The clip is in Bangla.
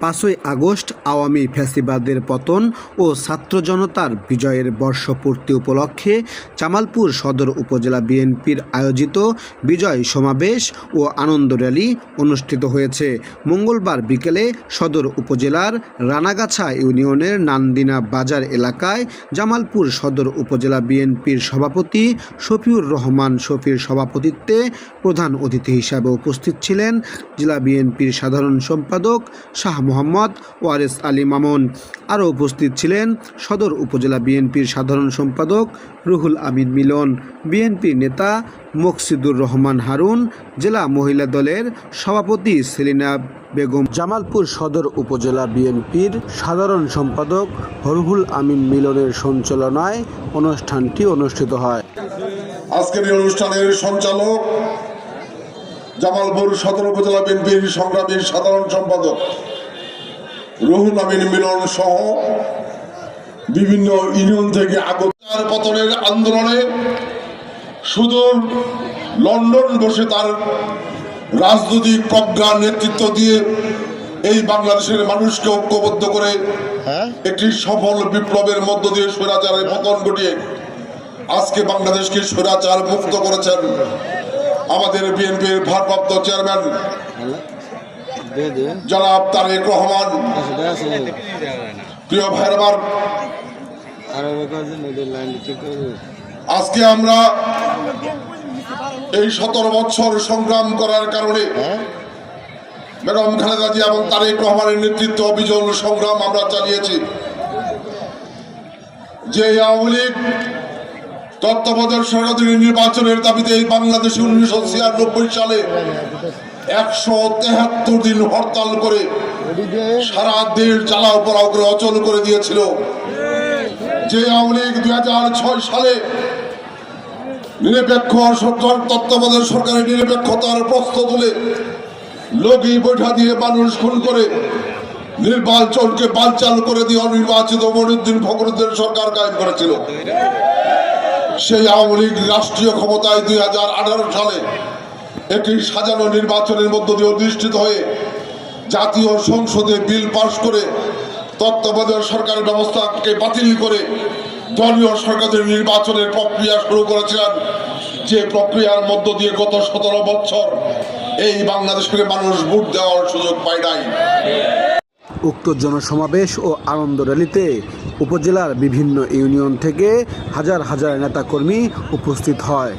পাঁচই আগস্ট আওয়ামী ফ্যাসিবাদের পতন ও ছাত্র জনতার বিজয়ের বর্ষপূর্তি উপলক্ষে জামালপুর সদর উপজেলা বিএনপির আয়োজিত বিজয় সমাবেশ ও আনন্দ র্যালি অনুষ্ঠিত হয়েছে। মঙ্গলবার বিকেলে সদর উপজেলার রানাগাছা ইউনিয়নের নান্দিনা বাজার এলাকায় জামালপুর সদর উপজেলা বিএনপির সভাপতি শফিউর রহমান শফির সভাপতিত্বে প্রধান অতিথি হিসাবে উপস্থিত ছিলেন। জেলা বিএনপির সাধারণ সম্পাদক শাহ মোহাম্মদ ওয়ারেস আলী মামুন। আরও উপস্থিত ছিলেন সদর উপজেলা বিএনপির সাধারণ সম্পাদক রুহুল আমিন মিলন বিএনপির নেতা মকসিদুর রহমান হারুন, জেলা মহিলা দলের সভাপতি সেলিনা বেগম। জামালপুর সদর উপজেলা বিএনপির সাধারণ সম্পাদক রুহুল আমিন মিলনের সঞ্চালনায় অনুষ্ঠানটি অনুষ্ঠিত হয়। আজকের অনুষ্ঠানের সঞ্চালক জামালপুর সদর উপজেলা বিএনপির সংগ্রামী সাধারণ সম্পাদক। রুহুল আমিন মিলন সহ বিভিন্ন ইউনিয়ন থেকে আগত পতনের আন্দোলনে সুদূর লন্ডন বসে তার রাজনৈতিক প্রজ্ঞার নেতৃত্ব দিয়ে এই বাংলাদেশের মানুষকে ঐক্যবদ্ধ করে একটি সফল বিপ্লবের মধ্য দিয়ে স্বৈরাচারের পতন ঘটিয়ে আজকে বাংলাদেশকে স্বৈরাচার মুক্ত করেছেন আমাদের বিএনপির ভারপ্রাপ্ত চেয়ারম্যান জনাব তারেক রহমান। প্রিয় আজকে আমরা এই সতেরো বছর সংগ্রাম করার কারণে হ্যাঁ? বেগম খালেদা জিয়া এবং তারেক রহমানের নেতৃত্ব অবিচল সংগ্রাম আমরা চালিয়েছি। যে আওয়ামী লীগ তত্ত্বাবধায়ক সরকারি নির্বাচনের দাবিতে এই বাংলাদেশে উনিশশো ছিয়ানব্বই সালে একশো তেহাত্তর দিন হরতাল করে সারা দেশ জ্বালাও পড়াও করে অচল করে দিয়েছিল। যে আওয়ামী লীগ দুই হাজার ছয় সালে নিরপেক্ষ তত্ত্বাবধায়ক সরকারের নিরপেক্ষতার প্রশ্ন তুলে লগি বৈঠা দিয়ে মানুষ খুন করে নির্বাচনকে বালচাল করে দিয়ে অনির্বাচিত মনুদ্দিন ফখরুদ্দিন সরকার কায়েম করেছিল। সেই আওয়ামী লীগ রাষ্ট্রীয় ক্ষমতায় দুই হাজার আঠারো সালে একটি সাজানো নির্বাচনের মধ্য দিয়ে অধিষ্ঠিত হয়ে জাতীয় সংসদে বিল পাশ করে তত্ত্বাবধায়ক সরকারের ব্যবস্থাকে বাতিল করে দলীয় সরকারের নির্বাচনের প্রক্রিয়া শুরু করেছিলেন। যে প্রক্রিয়ার মধ্য দিয়ে গত সতেরো বছর এই বাংলাদেশের মানুষ ভোট দেওয়ার সুযোগ পায় নাই। উক্ত জনসমাবেশ ও আনন্দ র্যালিতে উপজেলার বিভিন্ন ইউনিয়ন থেকে হাজার হাজার নেতাকর্মী উপস্থিত হয়।